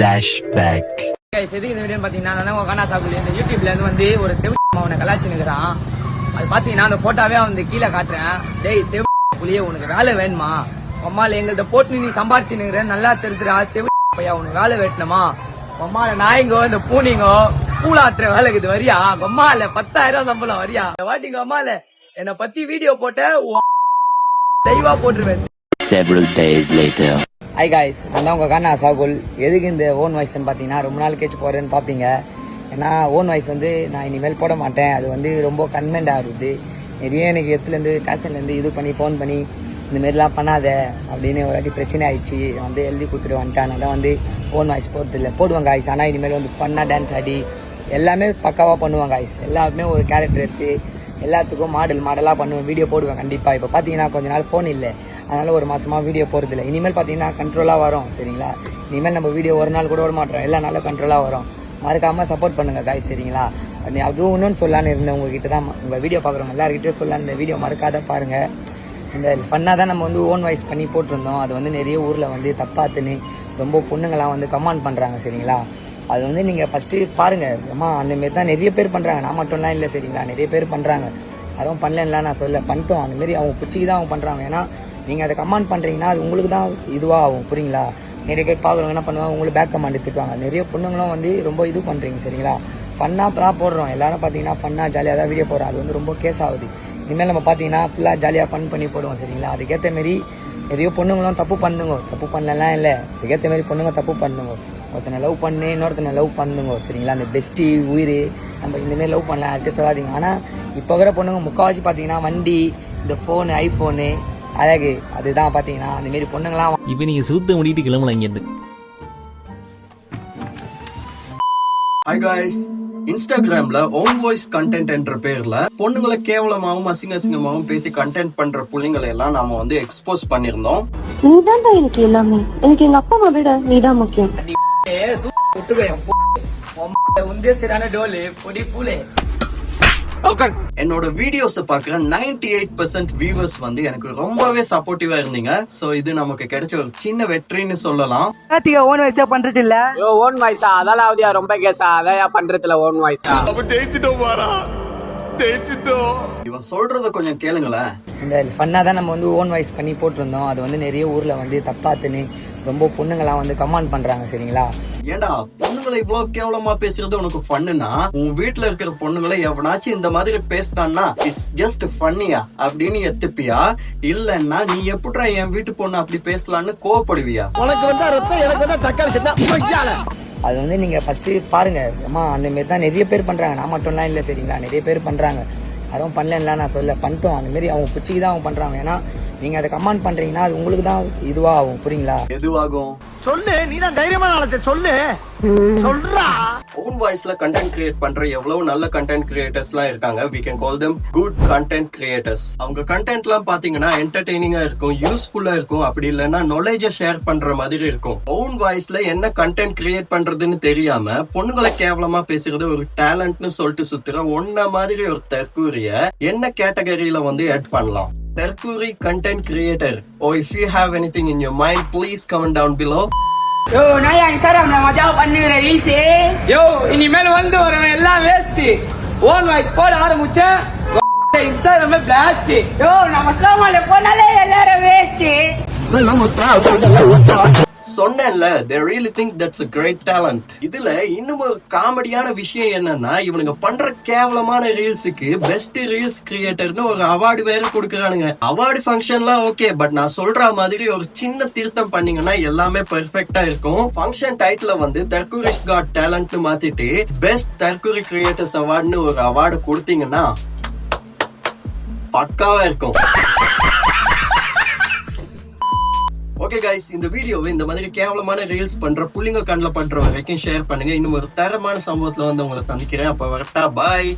Guys, எதுக்கு இந்த video பாத்தீங்கன்னா நான் உங்க கானா சாக்குல இந்த யூடியூப்ல இருந்து வந்து ஒரு தெவு அவனை கலாச்சி நிக்கிறான் அது பாத்தீங்கன்னா அந்த போட்டோவே வந்து கீழே காட்டுறேன். டேய் தெவு புளியே உனக்கு வேலை வேணுமா? அம்மால எங்கள்ட்ட போட்டு நீ சம்பாரிச்சு நிக்கிற நல்லா தெரிஞ்சுடா தெவு பையா உனக்கு வேலை வெட்டணுமா அம்மால நாய்ங்கோ இந்த பூனிங்கோ பூலாத்துற வேலைக்கு இது வரியா? அம்மால பத்தாயிரம் சம்பளம் வரியா? இந்த வாட்டி எங்க அம்மால என்னை பத்தி வீடியோ போட்ட தெய்வா போட்டுருவேன். Several days later. Hi guys நான் தான் உங்கள் கண்ணா சாகுல். எதுக்கு இந்த ஓன் வாய்ஸ்ன்னு பார்த்தீங்கன்னா ரொம்ப நாள் கேச்சு போகிறேன்னு பார்ப்பீங்க. ஏன்னா ஓன் வாய்ஸ் வந்து நான் இனிமேல் போட மாட்டேன். அது வந்து ரொம்ப கன்வென்ட் ஆகுது நிறைய எனக்கு இடத்துலேருந்து டேஷன்லேருந்து இது பண்ணி ஃபோன் பண்ணி இந்தமாரிலாம் பண்ணாத அப்படின்னு ஒரு வாட்டி பிரச்சனை ஆயிடுச்சு. வந்து எழுதி கொடுத்துட்டு வந்துட்டேன். அதான் வந்து ஓன் வாய்ஸ் போகிறதில்ல போடுவாங்க போடுவேன் காய்ஸ் ஆனால் இனிமேல் வந்து ஃபன்னாக டான்ஸ் ஆடி எல்லாமே பக்காவாக பண்ணுவேன் காய்ஸ் எல்லாருமே ஒரு கேரக்டர் எடுத்து எல்லாத்துக்கும் மாடல் மாடலாக பண்ணுவேன். வீடியோ போடுவேன் கண்டிப்பாக இப்போ பார்த்தீங்கன்னா கொஞ்ச நாள் ஃபோன் இல்லை. அதனால் ஒரு மாதமாக வீடியோ போகிறதில்ல இனிமேல் பார்த்தீங்கன்னா கண்ட்ரோலாக வரும் சரிங்களா? இனிமேல் நம்ம வீடியோ ஒரு நாள் கூட விட மாட்டோம். எல்லா நாளும் கண்ட்ரோலாக வரும். மறக்காமல் சப்போர்ட் பண்ணுங்கள் காய் சரிங்களா? நீ அதுவும் இன்னொன்று சொல்லலான்னு இருந்தேன் உங்ககிட்ட தான். உங்கள் வீடியோ பார்க்குறவங்க எல்லாருக்கிட்டையும் சொல்லலாம் இந்த வீடியோ மறக்காத பாருங்கள் இந்த ஃபன்னாக தான் நம்ம வந்து ஓன் வாய்ஸ் பண்ணி போட்டிருந்தோம். அது வந்து நிறைய ஊரில் வந்து தப்பாத்துன்னு ரொம்ப பொண்ணுங்களாம் வந்து கமாண்ட் பண்ணுறாங்க சரிங்களா? அது வந்து நீங்கள் ஃபஸ்ட்டு பாருங்கள் அம்மா அந்த மாரி தான் நிறைய பேர் பண்ணுறாங்க நான் மட்டும்லாம் இல்லை சரிங்களா? நிறைய பேர் பண்ணுறாங்க அதுவும் பண்ணலன்னா நான் சொல்ல பண்ணிட்டோம். அந்தமாரி அவங்க பிடிச்சிக்கு தான் அவங்க பண்ணுறாங்க ஏன்னா நீங்கள் அதை கமெண்ட் பண்ணுறீங்கன்னா அது உங்களுக்கு தான் இதுவாக ஆகும் புரியுங்களா? நிறைய பேர் பார்க்குறவங்க என்ன பண்ணுவாங்க உங்களுக்கு பேக் கமாண்ட் திட்டுவாங்க நிறைய பொண்ணுங்களும் வந்து ரொம்ப இது பண்ணுறீங்க சரிங்களா? ஃபன்னாக தான் போடுறோம். எல்லாரும் பார்த்தீங்கன்னா ஃபன்னாக ஜாலியாக தான் வீடியோ போடுறோம். அது வந்து ரொம்ப கேஸ் ஆகுது. இனிமேல் நம்ம பார்த்தீங்கன்னா ஃபுல்லாக ஜாலியாக ஃபன் பண்ணி போடுவோம் சரிங்களா? அதுக்கேற்ற மாரி நிறைய பொண்ணுங்களும் தப்பு பண்ணுங்க. தப்பு பண்ணலாம் இல்லை. அதுக்கேற்ற மாரி பொண்ணுங்க தப்பு பண்ணுங்க. ஒருத்தனை லவ் பண்ணு இன்னொருத்தனை லவ் பண்ணுங்க சரிங்களா? அந்த பெஸ்ட்டு உயிர் நம்ம இந்தமாரி லவ் பண்ணலாம். யார்கிட்ட சொல்லாதீங்க. ஆனால் இப்போ இருக்கிற பொண்ணுங்க முக்கால்வாசி பார்த்தீங்கன்னா வண்டி இந்த ஃபோனு ஐஃபோனு அழகு. அதுதான் பார்த்தீங்கன்னா அந்த மாரி பொண்ணுங்களாம் இப்ப நீங்க சூத்த முடிட்டு கிளம்பலாம் இங்கிருந்து. ஹாய் காய்ஸ் இன்ஸ்டாகிராம்ல ஓன் வாய்ஸ் கண்டென்ட் என்ற பேர்ல பொண்ணுங்களை கேவலமாவும் அசிங்க அசிங்கமாவும் பேசி கண்டென்ட் பண்ற புள்ளிங்களை எல்லாம் நாம வந்து எக்ஸ்போஸ் பண்ணிருந்தோம் நீதான்டா எனக்கு எல்லாமே. எனக்கு எங்க அப்பா அம்மா விட நீதான் முக்கியம். உந்தே சரியான டோலு பொடி பூலே. என்னோட வீடியோஸ் பாக்குற 98% எயிட் பர்சன்ட் வியூவர்ஸ் வந்து எனக்கு ரொம்பவே சப்போர்ட்டிவா இருந்தீங்க. சோ இது நமக்கு கிடைச்ச ஒரு சின்ன வெற்றின்னு சொல்லலாம். கார்த்திகா ஓன் வயசா பண்றது இல்ல யோ? ஓன் வாய்ஸா அதெல்லாம் ரொம்ப கேஸா அதையா பண்றதுல ஓன் வாய்ஸா இவன் சொல்றத கொஞ்சம் கேளுங்களேன். இந்த ஃபன்னாக தான் நம்ம வந்து ஓன் வாய்ஸ் பண்ணி போட்டிருந்தோம். அது வந்து நிறைய ஊரில் வந்து தப்பாத்துன்னு ரொம்ப பொண்ணுங்களாம் வந்து கமெண்ட் பண்ணுறாங்க சரிங்களா? ஏண்டா பொண்ணுங்களை இவ்வளவு கேவலமா பேசுறது உனக்கு ஃபன்னுனா உன் வீட்ல இருக்கிற பொண்ணுங்களை எவனாச்சும் இந்த மாதிரி பேசினான்னா இட்ஸ் ஜஸ்ட் ஃபன்னியா அப்படின்னு எத்துப்பியா? இல்லன்னா நீ எப்படிடா என் வீட்டு பொண்ணு அப்படி பேசலான்னு கோவப்படுவியா? அது வந்து நீங்கள் ஃபஸ்ட்டு பாருங்கள் அம்மா அந்த மாரி தான் நிறைய பேர் பண்ணுறாங்க நான் மட்டும்லாம் இல்லை சரிங்களா? நிறைய பேர் பண்ணுறாங்க அதுவும் பண்ணலன்னா நான் சொல்ல பண்ணிட்டோம் அந்த மாரி அவங்க பிடிச்சிக்கு தான் அவங்க பண்ணுறாங்க ஏன்னா நீங்கள் அதை கமெண்ட் பண்ணுறீங்கன்னா அது உங்களுக்கு தான் இதுவாக ஆகும் புரியுங்களா? எதுவாகும்? சொல்லு நீ தான் தைரியமான ஆளத்தை சொல்லு. சொல்றா. ஓன் வாய்ஸ்ல கண்டென்ட் கிரியேட் பண்ற எவ்வளவு நல்ல கண்டென்ட் கிரியேட்டர்ஸ் எல்லாம் இருக்காங்க. We can call them good content creators அவங்க கண்டென்ட் எல்லாம் பாத்தீங்கன்னா என்டர்டெய்னிங்கா இருக்கும் யூஸ்ஃபுல்லா இருக்கும். அப்படி இல்லைன்னா நாலேஜ ஷேர் பண்ற மாதிரி இருக்கும். ஓன் வாய்ஸ்ல என்ன கண்டென்ட் கிரியேட் பண்றதுன்னு தெரியாம பொண்ணுங்களை கேவலமா பேசுறது ஒரு டேலண்ட்னு சொல்லிட்டு சுத்துற ஒன்ன மாதிரி ஒரு தற்கூரிய என்ன கேட்டகரியில வந்து ஆட் பண்ணலாம். தற்கூரி content creator oh if you have anything in your mind please comment down below yo நான் இன்ஸ்டாகிராம்ல மஜா பண்ணுகிற ரீல்ஸ் யோ இனிமேல் வந்து வரவன் எல்லாம் வேஸ்ட் ஓன் வாய்ஸ் போட ஆரம்பிச்சேன் இன்ஸ்டாகிராம்ல பிளாஸ்ட் யோ நம்ம ஸ்லோமால போனாலே எல்லாரும் வேஸ்ட் சொன்னேன்ல they really think that's a great talent இதுல இன்னும் ஒரு காமெடியான விஷயம் என்னன்னா இவனுங்க பண்ற கேவலமான ரீல்ஸுக்கு பெஸ்ட் ரீல்ஸ் கிரியேட்டர்னு ஒரு அவார்டு வேற கொடுக்குறானுங்க. அவார்டு ஃபங்க்ஷன்லாம் ஓகே பட் நான் சொல்ற மாதிரி ஒரு சின்ன திருத்தம் பண்ணீங்கன்னா எல்லாமே பெர்ஃபெக்டா இருக்கும். ஃபங்க்ஷன் டைட்டில் வந்து தர்குரிஸ் காட் டேலண்ட்னு மாத்திட்டு பெஸ்ட் தர்குரி கிரியேட்டர்ஸ் அவார்டுன்னு ஒரு அவார்டு கொடுத்தீங்கன்னா பக்காவா இருக்கும். ஓகே கைஸ் இந்த வீடியோவை இந்த மாதிரி கேவலமான ரீல்ஸ் பண்ற புள்ளிங்க கண்ணில் பண்ற வரைக்கும் ஷேர் பண்ணுங்க. இன்னும் ஒரு தரமான சம்பவத்துல வந்து உங்களை சந்திக்கிறேன். அப்ப வரட்டா பாய்